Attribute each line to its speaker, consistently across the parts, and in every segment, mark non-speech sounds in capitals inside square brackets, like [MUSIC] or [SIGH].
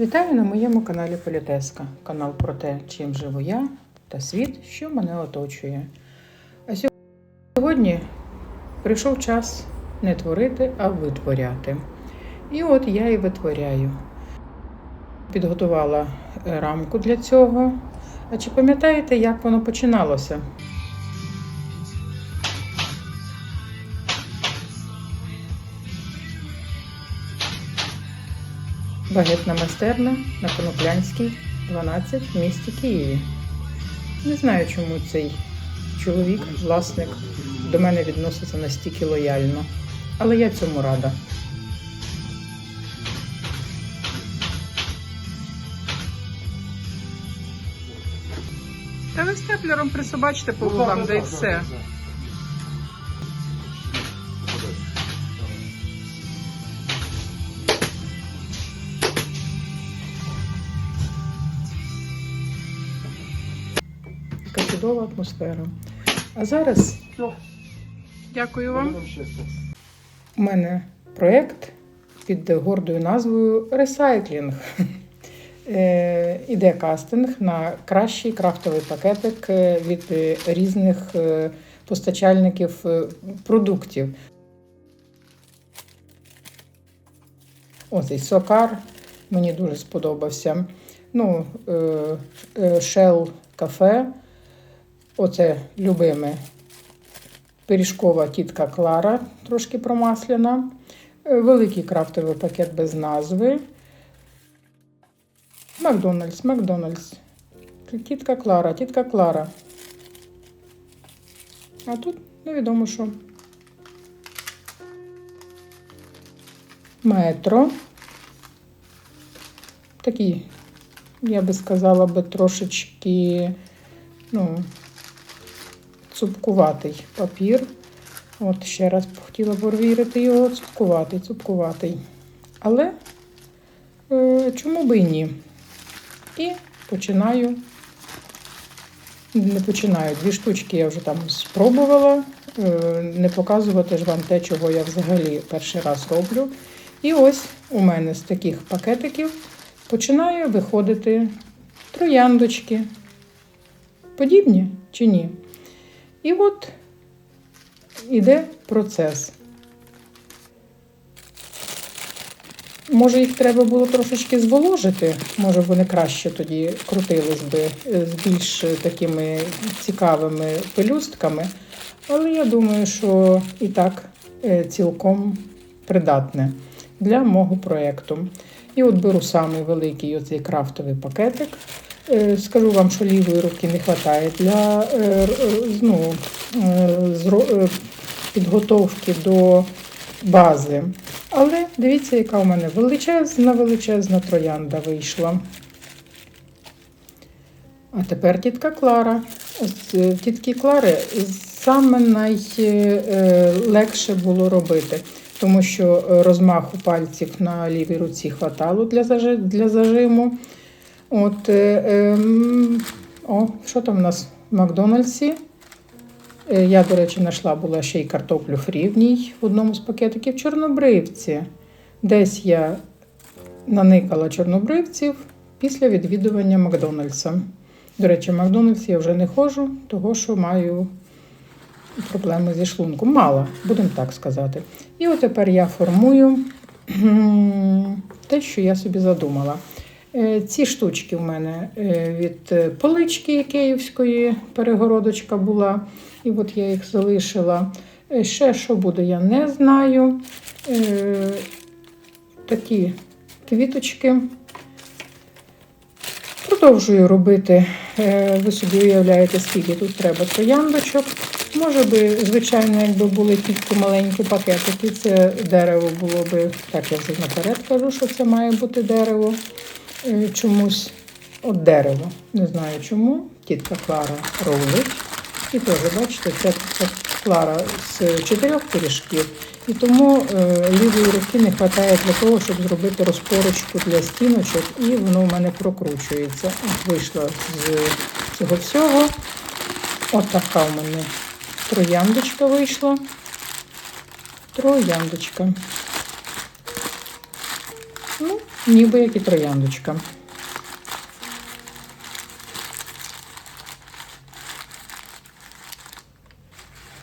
Speaker 1: Вітаю на моєму каналі Політеска. Канал про те, чим живу я та світ, що мене оточує. А сьогодні прийшов час не творити, а витворяти. І от я і витворяю. Підготувала рамку для цього. А чи пам'ятаєте, як воно починалося? Багетна майстерня на Коноплянській, 12 в місті Києві. Не знаю, чому цей чоловік, власник, до мене відноситься настільки лояльно, але я цьому рада. Та ви степлером присобачте по вуглам, да і все. Чудова атмосфера. А зараз дякую вам. У мене проєкт під гордою назвою Ресайклінг. Е, Іде кастинг на кращий крафтовий пакетик е, від е, різних постачальників продуктів. Оцей сокар мені дуже сподобався. Ну, Shell кафе. Оце любиме пиріжкова тітка Клара, трошки промасляна. Е, Великий крафтовий пакет без назви. Макдональдс, Макдональдс. Тітка Клара, тітка Клара. А тут невідомо що. Метро. Такий, я би сказала би, трошечки, ну, цупкуватий папір. От ще раз хотіла перевірити його, цупкуватий, цупкуватий. Але е, чому би і ні? І починаю. Не починаю. Дві штучки я вже там спробувала. Е, Не показувати ж вам те, чого я взагалі перший раз роблю. І ось у мене з таких пакетиків починає виходити трояндочки. Подібні чи ні? І от іде процес. Може, їх треба було трошечки зволожити, може вони краще тоді крутились би е, з більш такими цікавими пелюстками. Але я думаю, що і так е, цілком придатне для мого проєкту. І от беру самий великий оцей крафтовий пакетик. Е, Скажу вам, що лівої руки не вистачає для е, ну, е, підготовки до бази. Але дивіться, яка у мене величезна, величезна троянда вийшла. А тепер тітка Клара. Е, тітки Клари саме найлегше було робити, тому що розмаху пальців на лівій руці хватало для зажиму. От, е, ем, о, що там у нас в Макдональдсі? Е, Я, до речі, знайшла була ще й картоплю фрі в ній в одному з пакетиків чорнобривці. Десь я наникала чорнобривців після відвідування Макдональдса. До речі, в Макдональдс я вже не ходжу, того що маю проблеми зі шлунком. Мало, будемо так сказати. І от тепер я формую [CLEARS THROAT] те, що я собі задумала. Е, Ці штучки в мене е, від е, полички київської перегородочка була, і от я їх залишила. Ще що буде, я не знаю. Такі квіточки. Продовжую робити. Ви собі уявляєте, скільки тут треба трояндочок. Може би, звичайно, якби були тільки маленькі пакетики, це дерево було би, так я вже наперед кажу, що це має бути дерево. Е, Чомусь от дерево. Не знаю чому. Тітка Клара робить. І теж, бачите, це, це Клара з чотирьох пиріжків. І тому е, лівої руки не вистачає для того, щоб зробити розпорочку для стіночок, і воно в мене прокручується. От вийшла з цього всього. От в мене трояндочка вийшла. Трояндочка. Ніби як і трояндочка.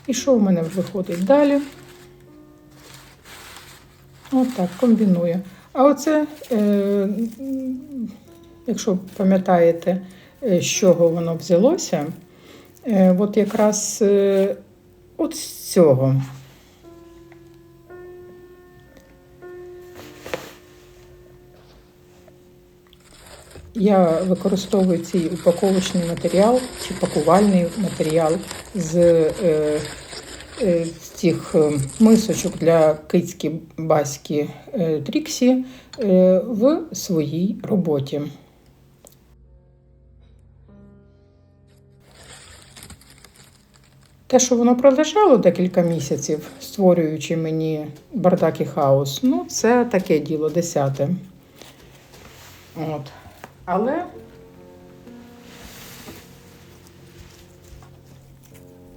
Speaker 1: І що в мене виходить далі? От так, комбінує. А оце, е, якщо пам'ятаєте, е, з чого воно взялося, е, от якраз е, от з цього. Я використовую цей упаковочний матеріал чи пакувальний матеріал з, е, е, з цих е, мисочок для кицьки баськи е, Тріксі е, в своїй роботі. Те, що воно пролежало декілька місяців, створюючи мені бардак і хаос, ну, це таке діло десяте. От. Але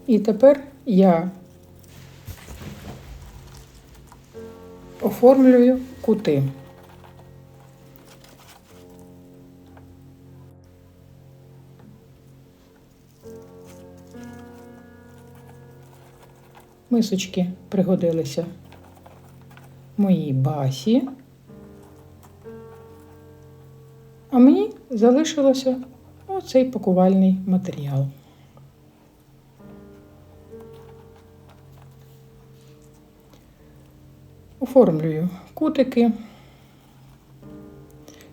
Speaker 1: і тепер я оформлюю кути. Мисочки пригодилися моїй басі. Мені залишилося оцей пакувальний матеріал. Оформлюю кутики.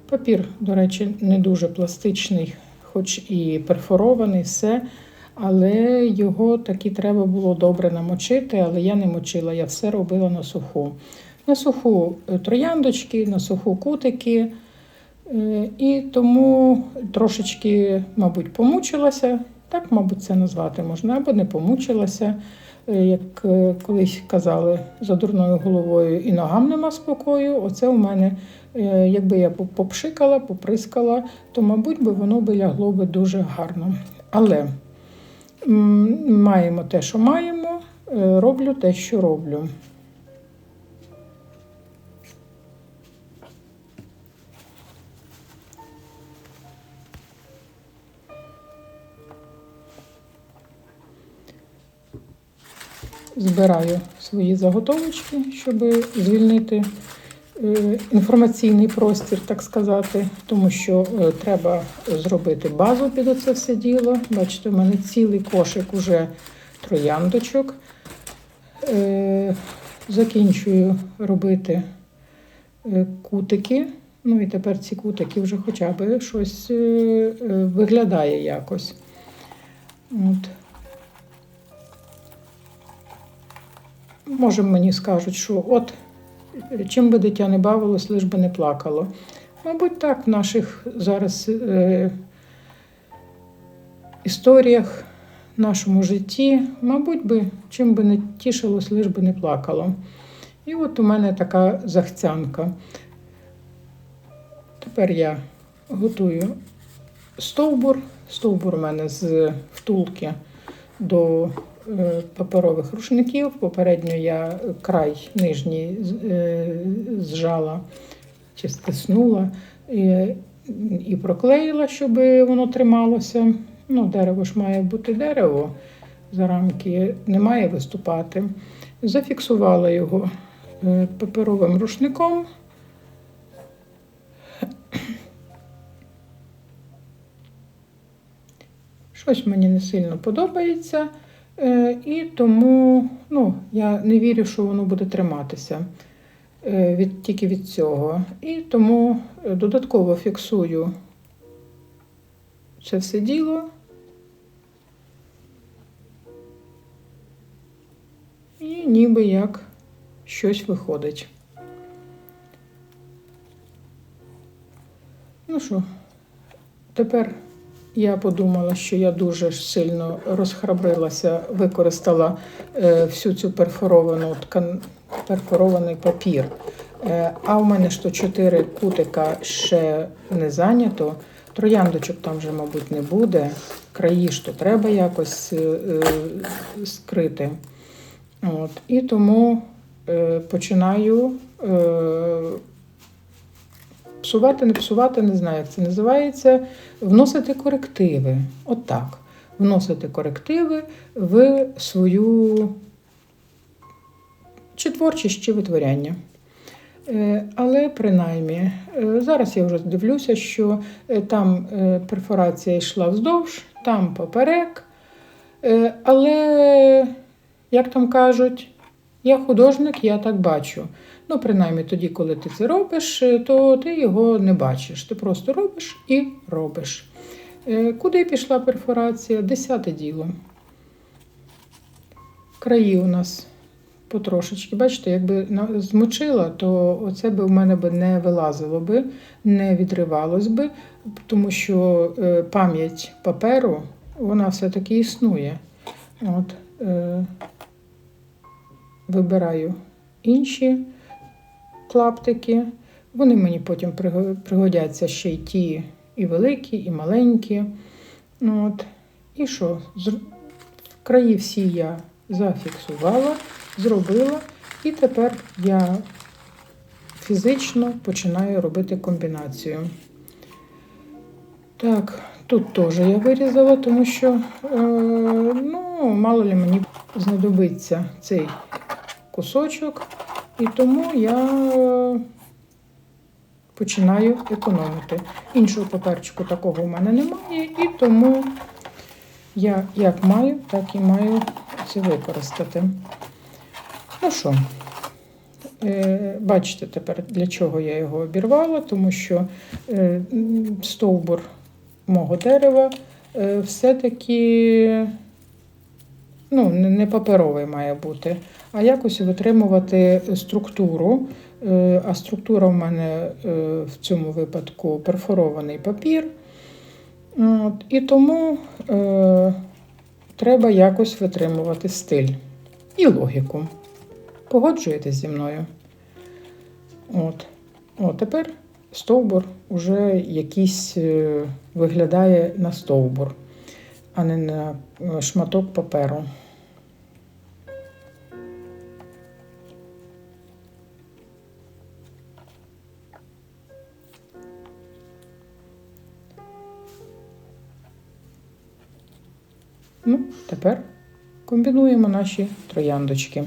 Speaker 1: Папір, до речі, не дуже пластичний, хоч і перфорований, все, але його таки треба було добре намочити, але я не мочила, я все робила на суху. На суху трояндочки, на суху кутики. Е, І тому трошечки, мабуть, помучилася. Так, мабуть, це назвати можна, або не помучилася. Е, Як е, колись казали, за дурною головою і ногам нема спокою. Оце у мене, якби я попшикала, поприскала, то, мабуть, би воно би лягло би дуже гарно. Але маємо те, що маємо, роблю те, що роблю. Збираю свої заготовочки, щоб звільнити е, інформаційний простір, так сказати, тому що е, треба зробити базу під оце все діло. Бачите, у мене цілий кошик уже трояндочок. Е, Закінчую робити кутики. Ну і тепер ці кутики вже хоча б щось виглядає якось. От. Може, мені скажуть, що от чим би дитя не бавилось, лиш би не плакало. Мабуть, так в наших зараз е, історіях, в нашому житті, мабуть, би, чим би не тішилось, лиш би не плакало. І от у мене така захцянка. Тепер я готую стовбур. Стовбур у мене з втулки до паперових рушників. Попередньо я край нижній е, зжала чи стиснула і, проклеїла, щоб воно трималося. Ну, дерево ж має бути дерево, за рамки не має виступати. Зафіксувала його е, паперовим рушником. Щось мені не сильно подобається, е, і тому ну, я не вірю, що воно буде триматися е, від, тільки від цього. І тому е, додатково фіксую це все діло. І ніби як щось виходить. Ну що, тепер я подумала, що я дуже сильно розхрабрилася, використала е, всю цю перфоровану ткан, перфорований папір. Е, а в мене ж то чотири кутика ще не зайнято. Трояндочок там вже, мабуть, не буде. Краї ж то треба якось е, скрити. От. І тому починаю псувати, не псувати, не знаю, як це називається. Вносити корективи. Отак. Вносити корективи в свою чи творчість, чи витворяння. Е, Але принаймні, е, зараз я вже дивлюся, що е, там перфорація йшла вздовж, там поперек. Але, як там кажуть, я художник, я так бачу. Ну, принаймні, тоді, коли ти це робиш, е, то ти його не бачиш. Ти просто робиш і робиш. Е, Куди пішла перфорація? Десяте діло. Краї у нас потрошечки. Бачите, якби змочила, то оце би в мене би не вилазило би, не відривалось би, тому що е, пам'ять паперу, вона все-таки існує. От, е, вибираю інші клаптики. Вони мені потім пригодяться ще й ті і великі, і маленькі. Ну, От. І що? Краї всі я зафіксувала, зробила, і тепер я фізично починаю робити комбінацію. Так, тут теж я вирізала, тому що е, ну, мало ли мені знадобиться цей кусочок, і тому я е, починаю економити. Іншого паперчику такого у мене немає, і тому я як маю, так і маю це використати. Ну що, е, бачите тепер, для чого я його обірвала, тому що е, стовбур мого дерева все-таки ну, не паперовий має бути, а якось витримувати структуру. Е, А структура в мене е, в цьому випадку перфорований папір. І тому е, треба якось витримувати стиль і логіку. Погоджуєтесь зі мною? От. О, тепер стовбур уже якийсь виглядає на стовбур, а не на е, шматок паперу. Ну, тепер комбінуємо наші трояндочки.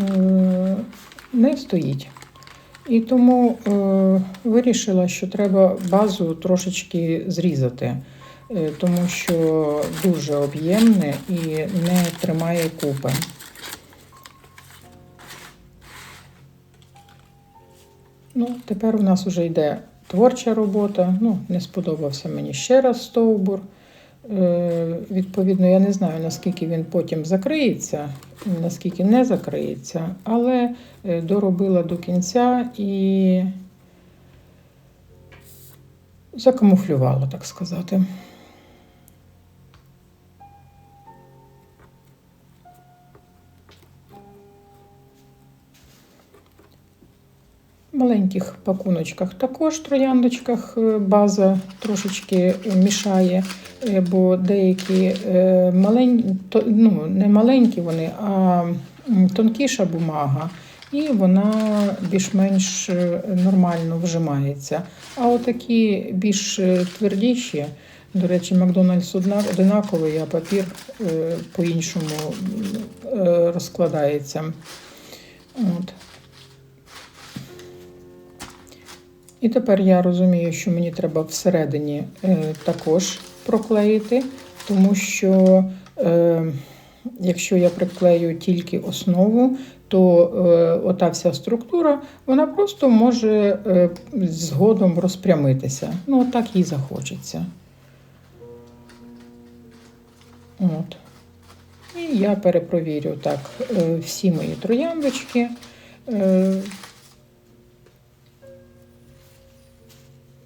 Speaker 1: Е, Не стоїть. І тому е, вирішила, що треба базу трошечки зрізати, тому що дуже об'ємне і не тримає купи. Ну, тепер у нас вже йде творча робота. Ну, не сподобався мені ще раз стовбур. Е, Відповідно, я не знаю, наскільки він потім закриється, наскільки не закриється, але е, доробила до кінця і закамуфлювала, так сказати. Маленьких пакуночках також трояндочках е, база трошечки мішає, е, бо деякі маленькі, ну, не маленькі вони, а тонкіша бумага, і вона більш-менш е, нормально вжимається. А отакі більш е, твердіші, до речі, Макдональдс одинаковий, а папір е, по-іншому е, розкладається. От. І тепер я розумію, що мені треба всередині е, також проклеїти, тому що е, якщо я приклею тільки основу, то е, ота вся структура вона просто може згодом розпрямитися. Ну, так їй захочеться. От. І я перепровірю так всі мої трояндочки.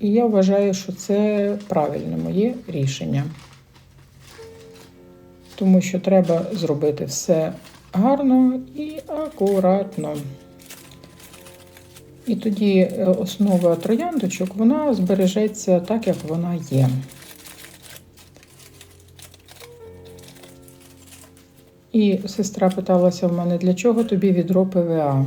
Speaker 1: І я вважаю, що це правильне моє рішення. Тому що треба зробити все гарно і акуратно. І тоді е, основа трояндочок вона збережеться так, як вона є. І сестра питалася в мене, для чого тобі відро ПВА?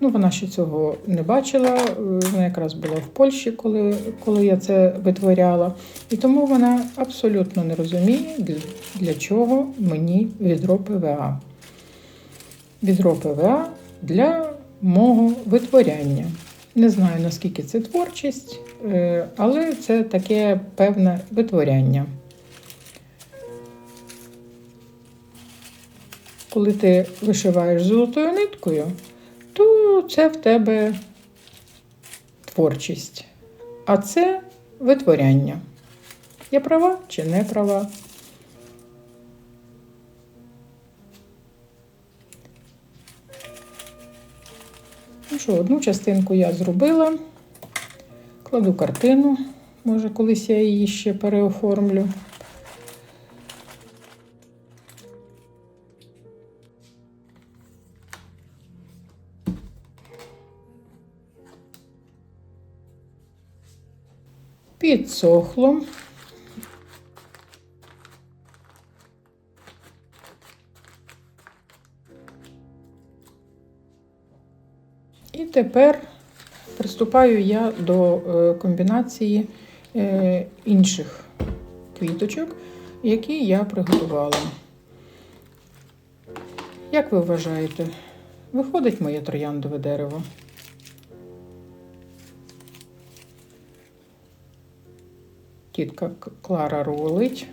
Speaker 1: Ну, вона ще цього не бачила. е, Вона якраз була в Польщі, коли, коли я це витворяла. І тому вона абсолютно не розуміє, для, чого мені відро ПВА. Відро ПВА для мого витворяння. Не знаю, наскільки це творчість, е, але це таке певне витворяння. Коли ти вишиваєш золотою ниткою, то це в тебе творчість. А це витворяння. Я права чи не права? Ну що, одну частинку я зробила. Кладу картину. Може, колись я її ще переоформлю. Підсохло. І тепер приступаю я до е, комбінації е, інших квіточок, які я приготувала. Як ви вважаєте, виходить моє трояндове дерево? Тітка Клара рулить.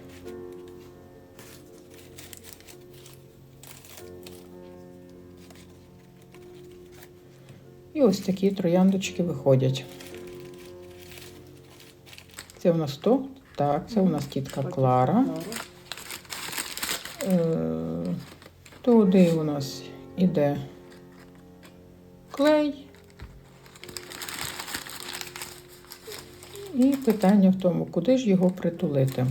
Speaker 1: І ось такі трояндочки виходять. Це у нас хто? Так, це у нас тітка Клара. Е, Туди у нас іде клей. І питання в тому, куди ж його притулити.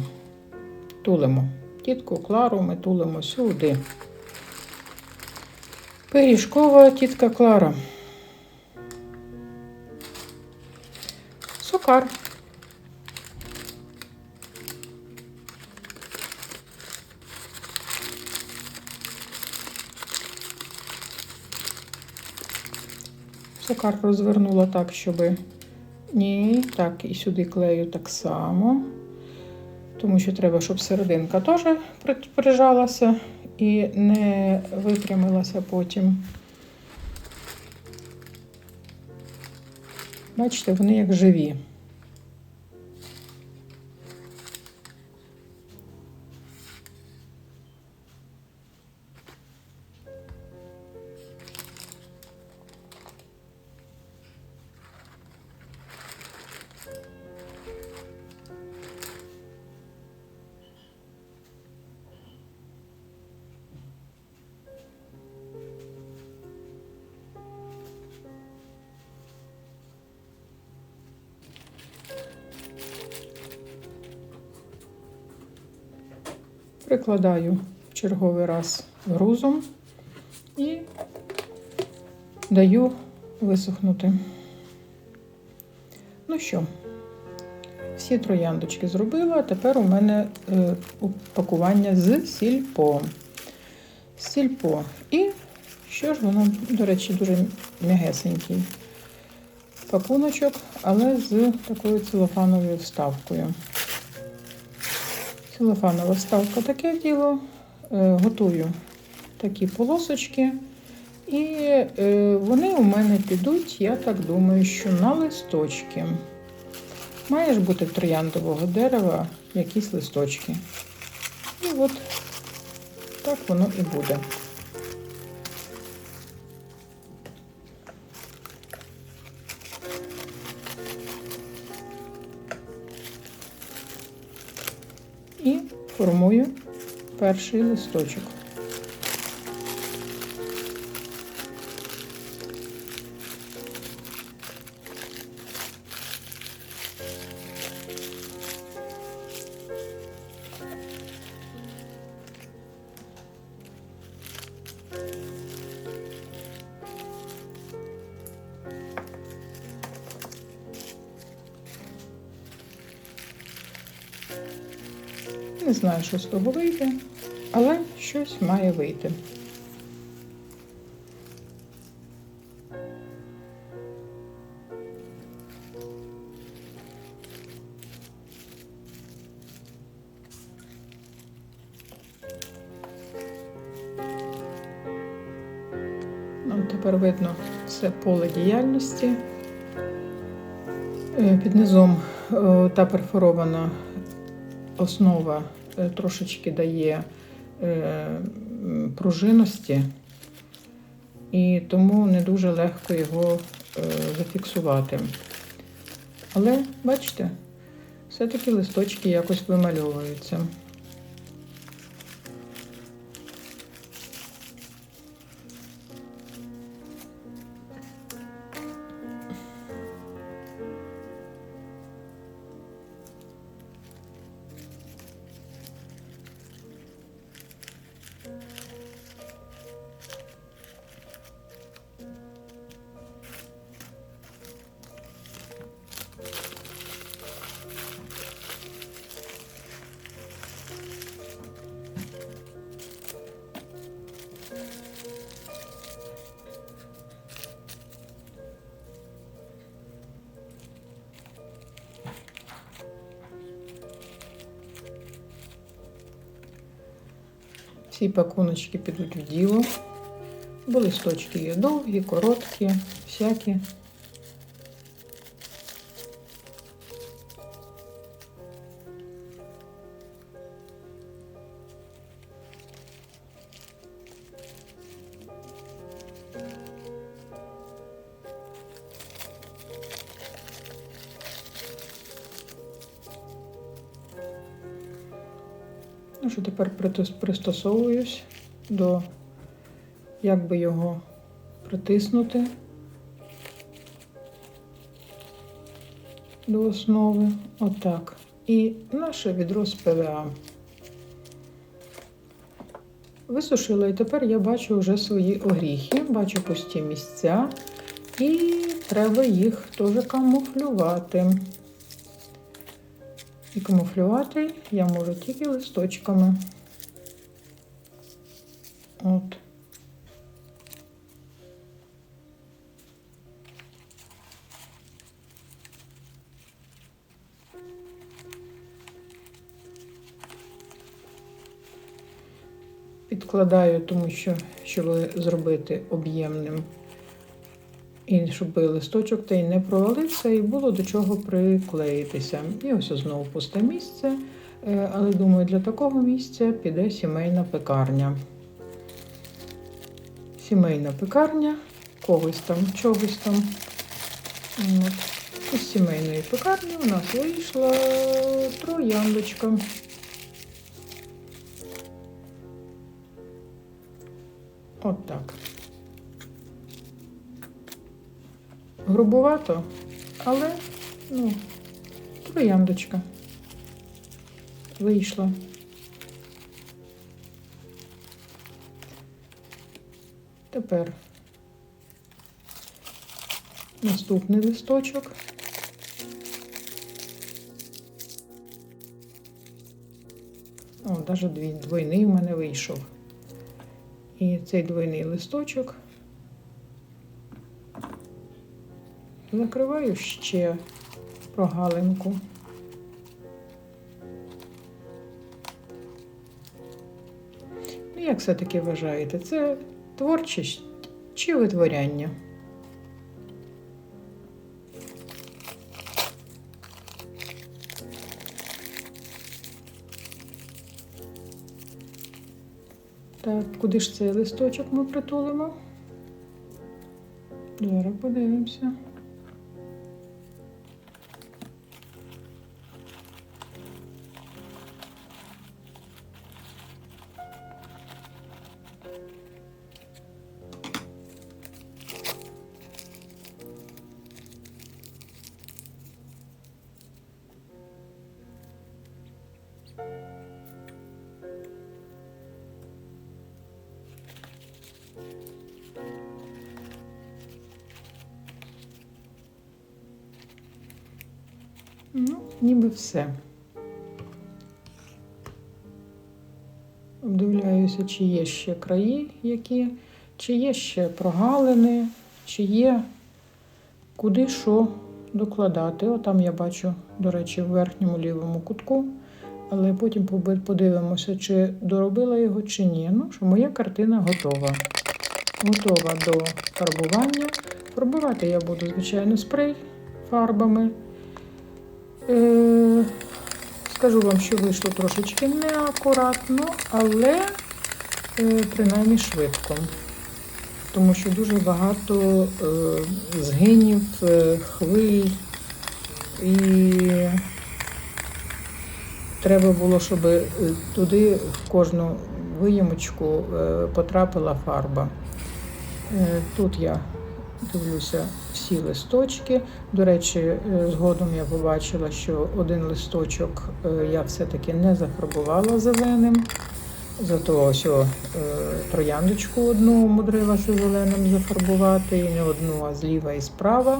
Speaker 1: Тулимо. Тітку Клару ми тулимо сюди. Пиріжкова тітка Клара. Сокар. Сокар розвернула так, щоб ні, так, і сюди клею так само. Тому що треба, щоб серединка теж при- прижалася і не випрямилася потім. Бачите, вони як живі. Прикладаю в черговий раз грузом і даю висохнути. Ну що, всі трояндочки зробила, тепер у мене е, упакування з сільпо. Сільпо. І що ж воно, до речі, дуже м'ягесенький пакуночок, але з такою целофановою вставкою. Целофанова вставка таке діло. Е, Готую такі полосочки. І е, вони у мене підуть, я так думаю, що на листочки. Має ж бути трояндового дерева якісь листочки. І от так воно і буде. І формую перший листочок. знаю, що з того вийде, але щось має вийти. Тепер видно це поле діяльності. Е, під низом е, та перфорована основа трошечки дає е, м, і тому не дуже легко його е, зафіксувати. Але бачите, все-таки листочки якось вимальовуються. Всі пакуночки підуть в діло. Бо листочки є довгі, короткі, всякі. Тепер пристосовуюсь до як би його притиснути до основи. Отак. І наше відро з ПВА. Висушила, і тепер я бачу вже свої огріхи, бачу пусті місця, і треба їх теж камуфлювати. І камуфлювати я можу тільки листочками. От. Підкладаю, тому що щоб зробити об'ємним і щоб листочок той не провалився і було до чого приклеїтися. І ось знову пусте місце. Е, Але думаю, для такого місця піде сімейна пекарня. Сімейна пекарня, когось там, чогось там. От. Із сімейної пекарні у нас вийшла трояндочка. От так. Грубувато, але ну, трояндочка вийшла. Тепер наступний листочок. О, навіть дві, двойний в мене вийшов. І цей двойний листочок закриваю ще прогалинку. Ну, як все-таки вважаєте, це творчість чи витворяння? Так, куди ж цей листочок ми притулимо? Зараз подивимося. Все. Обдивляюся, чи є ще краї які, чи є ще прогалини, чи є куди що докладати. Отам я бачу, до речі, в верхньому лівому кутку. Але потім подивимося, чи доробила його, чи ні. Ну, що моя картина готова. готова до фарбування. Фарбувати я буду, звичайно, спрей фарбами. Скажу вам, що вийшло трошечки неакуратно, але е, принаймні швидко. Тому що дуже багато е, згинів, е, хвиль. І треба було, щоб туди в кожну виємочку потрапила фарба. Тут я дивлюся всі листочки. До речі, е, згодом я побачила, що один листочок е, я все-таки не зафарбувала зеленим. Зато ось о, е, трояндочку одну мудрилася зеленим зафарбувати, і не одну, а зліва і справа.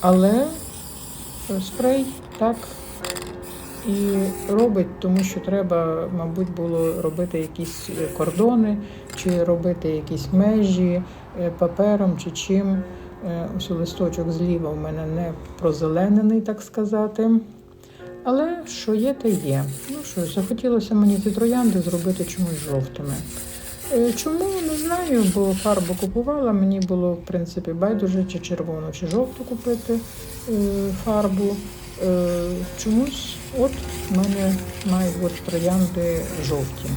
Speaker 1: Але спрей так і робить, тому що треба, мабуть, було робити якісь кордони, чи робити якісь межі папером чи чим. Е, Ось листочок зліва в мене не прозеленений, так сказати. Але що є, те є. Ну що захотілося мені ці троянди зробити чомусь жовтими. Е, Чому не знаю, бо фарбу купувала, мені було в принципі байдуже чи червону, чи жовту купити е, фарбу. Е, Чомусь от в мене мають бути троянди жовті.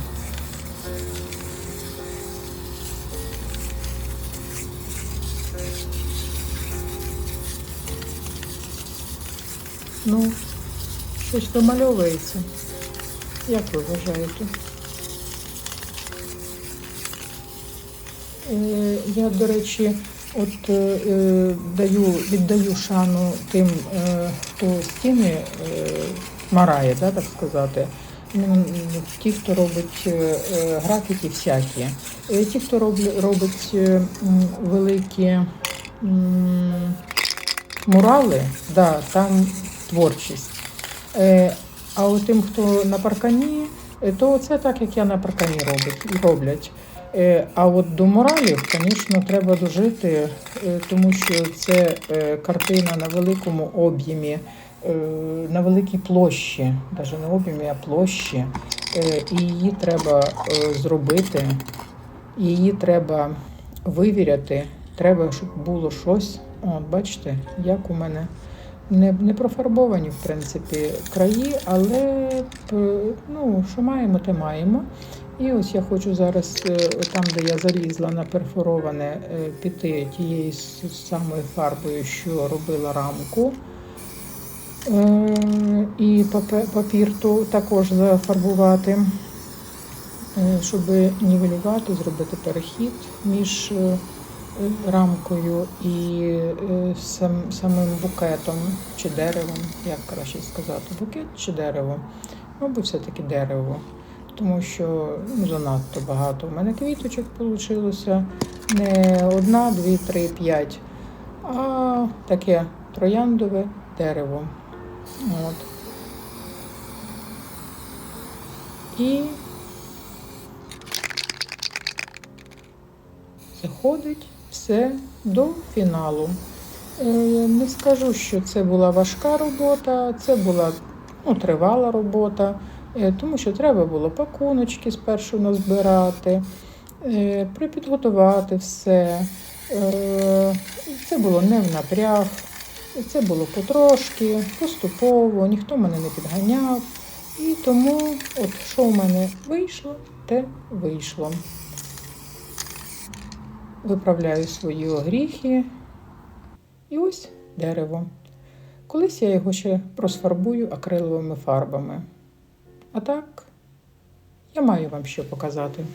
Speaker 1: Ну, щось вимальовується. Як ви вважаєте? Е, Я, до речі, от е, е, даю, віддаю шану тим, е, хто стіни е, марає, да, так сказати. Ну, Ті, хто робить е, е, графіки всякі. Е, Ті, хто роблять, робить е, великі м, мурали, да, там творчість. Е, а от тим, хто на паркані, е, то це так, як я на паркані робить, роблять. Е, А от до моралів, звісно, треба дожити, тому що це картина на великому об'ємі, на великій площі, навіть не об'ємі, а площі. І її треба зробити, її треба вивіряти. Треба, щоб було щось. От, бачите, як у мене не, не профарбовані, в принципі, краї, але е, ну, що маємо, те маємо. І ось я хочу зараз, е, там, де я залізла на перфороване, е, піти тією самою фарбою, що робила рамку. І папір то також зафарбувати, щоб нівелювати, зробити перехід між рамкою і е, сам, самим букетом чи деревом, як краще сказати, букет чи дерево. Мабуть, все-таки дерево, тому що ну, занадто багато. У мене квіточок вийшло не одна, дві, три, п'ять, а таке трояндове дерево. От. І заходить все до фіналу. Е, Не скажу, що це була важка робота, це була ну, тривала робота, е, тому що треба було пакуночки спершу назбирати, е, припідготувати все. Це було не в напряг, це було потрошки, поступово, ніхто мене не підганяв. І тому, от що в мене вийшло, те вийшло. Виправляю свої огріхи. І ось дерево. Колись я його ще просфарбую акриловими фарбами. А так, я маю вам що показати.